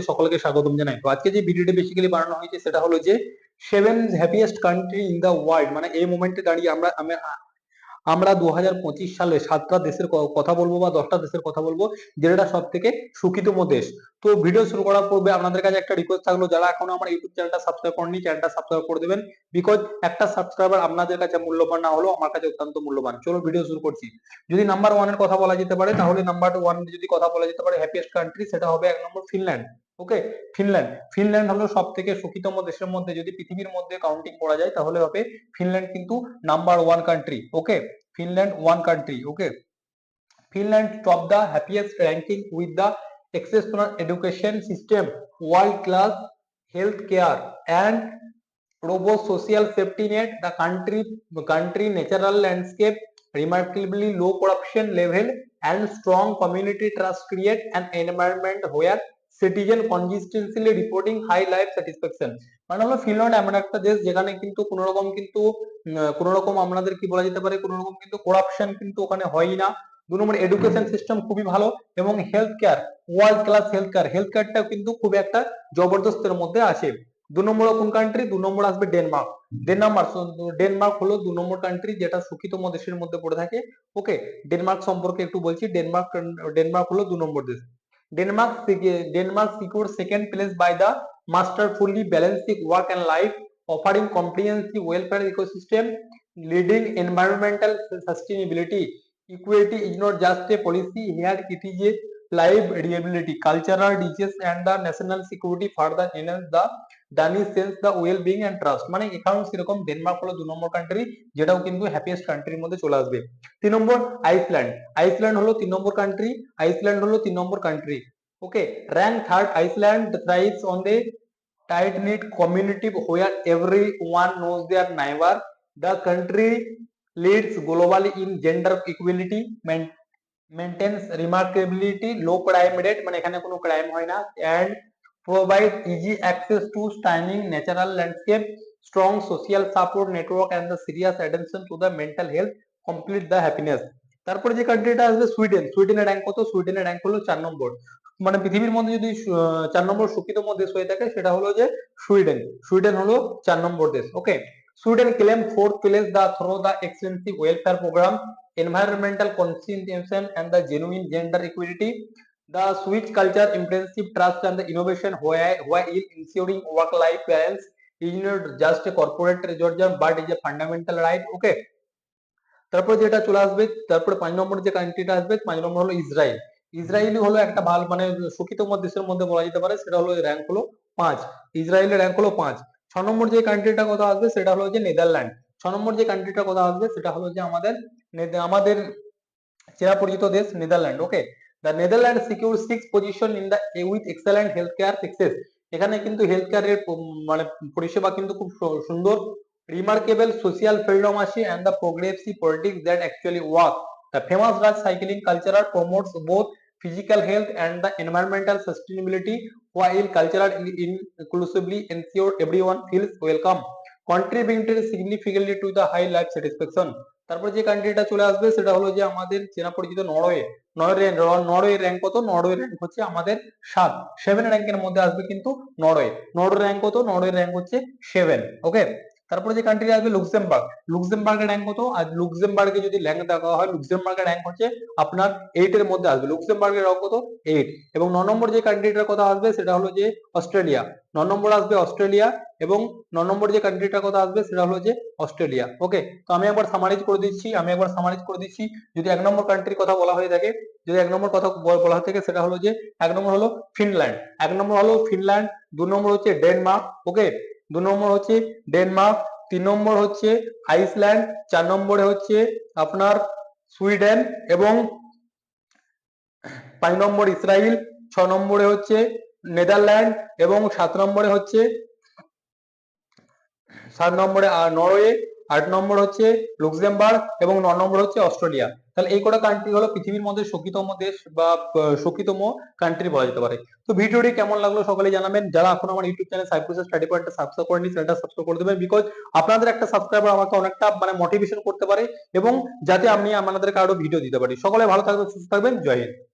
চ্যানেলে সকলকে স্বাগতম জানাই। তো আজকে যে ভিডিওটি বেসিক্যালি বানানো হয়েছে সেটা হলো যে seven happiest country in the world মানে এই মোমেন্টে দাঁড়িয়ে আমরা আমরা দু সালে সাতটা দেশের কথা বলব বা দশটা দেশের কথা বলব, যেটা সব থেকে সুখিতম দেশ। তো ভিডিও শুরু করার পূর্বে আপনাদের কাছে একটা রিকোয়েস্ট থাকল, যারা এখনও আমার ইউটিউব চ্যানেলটা সাবস্ক্রাইব করেনি চ্যানেলটা সাবস্ক্রাইব করে দেবেন বিকজ একটা সাবস্ক্রাইবার আপনাদের কাছে মূল্যবান না হলেও আমার কাছে অত্যন্ত মূল্যবান। চলো ভিডিও শুরু করছি। যদি নাম্বার ওয়ানের কথা বলা যেতে পারে, তাহলে নাম্বার ওয়ান যদি কথা বলা যেতে পারে হ্যাপিয়েস্ট কান্ট্রি সেটা হবে এক নম্বর ফিনল্যান্ড ওকে ফিনল্যান্ড ফিনল্যান্ড হলো সব থেকে সুখিতম দেশের মধ্যে, যদি পৃথিবীর মধ্যে কাউন্টিং করা যায়, তাহলে হবে ফিনল্যান্ড কিন্তু number one country okay Finland one country okay Finland top the happiest ranking with the exceptional education system world class health care and robust social safety net the country country natural landscape remarkably low corruption level and strong community trust create and environment where citizen consistently reporting high life satisfaction. মানে হলো Finland এমন একটা দেশ যেখানে কিন্তু কোনো রকম কিন্তু কোনো রকম আপনাদের কি বলা যেতে পারে, কোনো রকম কিন্তু করাপশন কিন্তু ওখানে হয়ই না। দু নম্বর এডুকেশন সিস্টেম খুবই ভালো এবং health care world class health care health কেয়ারটাও কিন্তু খুব একটা জবরদস্তের মধ্যে আছে। দু নম্বর কোন কান্ট্রি দু নম্বর আসবে ডেনমার্ক ডেনমার্ক ডেনমার্ক হলো দু নম্বর কান্ট্রি যেটা সুখিতম দেশের মধ্যে পড়ে থাকে। ওকে ডেনমার্ক সম্পর্কে একটু বলছি। ডেনমার্ক ডেনমার্ক হলো দু নম্বর দেশ। Denmark, Denmark secured second place by the masterfully balancing work and life, offering comprehensive welfare ecosystem, leading environmental sustainability. Equality is not just a policy, here it is a live reliability. Cultural riches and the national security further enhance the Danish sense the well-being and trust মানে এখানেও সেরকম Denmark হলো দু নম্বর country যেটাও কিন্তু happiest কান্ট্রির মধ্যে চলে আসবে তিন নম্বর আইসল্যান্ড আইসল্যান্ড হলো তিন নম্বর কান্ট্রি আইসল্যান্ড হলো তিন number country okay rank third Iceland thrives on the tight knit community where everyone knows their neighbor the country leads globally in gender equality main- maintains remarkability low crime rate মানে এখানে কোনো crime হয় না and provide easy access to stunning natural landscape, strong social support network and the serious attention to the mental health complete the happiness. তারপরে যে কান্ট্রিটা আসবে Sweden সুইডেনের rank কত? সুইডেনের র্যাঙ্ক হলো চার নম্বর। মানে পৃথিবীর মধ্যে যদি চার নম্বর সুখিত দেশ হয়ে থাকে সেটা হলো যে সুইডেন সুইডেন হলো চার নম্বর দেশ okay Sweden claim fourth place the through the extensive welfare programme environmental consciousness and the genuine gender equity the switch culture, intensive trust and the innovation while while ensuring work life balance is not just a corporate resource but is a fundamental right. Okay. তারপর যেটা চলে আসবে তারপরে পাঁচ নম্বর যে কান্ট্রিটা আসবে, পাঁচ নম্বর হলো ইসরায়েল। ইসরায়েলই হলো একটা ভালো মানে সুখিতম দেশের মধ্যে বলা যেতে পারে, সেটা হলো র্যাঙ্ক হলো পাঁচ। ইসরায়েলের র্যাঙ্ক হলো পাঁচ। ছ নম্বর যে কান্ট্রিটা কথা আসবে, সেটা হলো যে নেদারল্যান্ড। ছ নম্বর যে কান্ট্রিটা কথা আসবে, সেটা হলো যে আমাদের আমাদের চেরা পরিচিত দেশ Netherland. Okay the Netherland secure six position in the with excellent health care success এখানে কিন্তু হেলথ কেয়ারের মানে পরিষেবা কিন্তু খুব সুন্দর remarkable social freedoms and the progressive politics that actually work the famous Dutch cycling cultural promotes both physical health and the environmental sustainability while cultural inclusively ensure everyone feels welcome contributed significantly to the high life satisfaction তারপর যে কান্ট্রিটা চলে আসবে সেটা হলো যে আমাদের চেনা পরিচিত নরওয়ে। নরওয়ে নরওয়ে র্যাঙ্ক কত? নরওয়ে র্যাঙ্ক হচ্ছে আমাদের সাত। সেভেন র্যাঙ্কের মধ্যে আসবে কিন্তু নরওয়ে। নরওয়ে র্যাঙ্ক কত? নরওয়ে র্যাঙ্ক হচ্ছে সেভেন ওকে তারপরে যে কান্ট্রি আসবে লুক্সেমবার্গ লুক্সেমবার্গের র্যাঙ্ক কত? আর লুক্সেমবার্গে যদি র্যাঙ্ক দেখা হয় লুক্সেমবার্গের র্যাঙ্ক হচ্ছে আপনার এইট এর মধ্যে আসবে। লুক্সেমবার্গের র্যাঙ্ক কত? এইট এবং ন নম্বর যে কান্ট্রিটার কথা আসবে, সেটা হলো যে অস্ট্রেলিয়া ন নম্বর আসবে অস্ট্রেলিয়া এবং ন নম্বর যে কান্ট্রিটার কথা আসবে, সেটা হলো যে অস্ট্রেলিয়া ওকে তো আমি একবার সামারাইজ করে দিচ্ছি, আমি একবার সামারাইজ করে দিচ্ছি। যদি এক নম্বর কান্ট্রির কথা বলা হয়ে থাকে, যদি এক নম্বর কথা বলা থাকে, সেটা হলো যে, এক নম্বর হলো ফিনল্যান্ড এক নম্বর হলো ফিনল্যান্ড দু নম্বর হচ্ছে ডেনমার্ক ওকে দু নম্বর হচ্ছে ডেনমার্ক, তিন নম্বর হচ্ছে আইসল্যান্ড, চার নম্বরে হচ্ছে আপনার সুইডেন এবং পাঁচ নম্বর ইসরায়েল ছ নম্বরে হচ্ছে নেদারল্যান্ড এবং সাত নম্বরে হচ্ছে, সাত নম্বরে নরওয়ে আট নম্বর হচ্ছে লুক্সেমবার্গ এবং ন নম্বর হচ্ছে অস্ট্রেলিয়া। তাহলে এই কটা কান্ট্রি হলো পৃথিবীর মধ্যে সখিতম দেশ বা সখিতম কান্ট্রি বলা যেতে পারে। তো ভিডিওটি কেমন লাগল সকলে জানাবেন। যারা এখন আমার ইউটিউব চ্যানেল সাইপ্রাস স্টাডি পয়েন্টটা সাবস্ক্রাইব করেনি চ্যানেলটা সাবস্ক্রাইব করে দেবেন বিকজ আপনাদের একটা সাবস্ক্রাইবার আমাকে অনেকটা মানে মোটিভেশন করতে পারে এবং যাতে আমি আপনাদেরকে আরও ভিডিও দিতে পারি। সকলে ভালো থাকবেন, সুস্থ থাকবেন। জয় হিন্দ।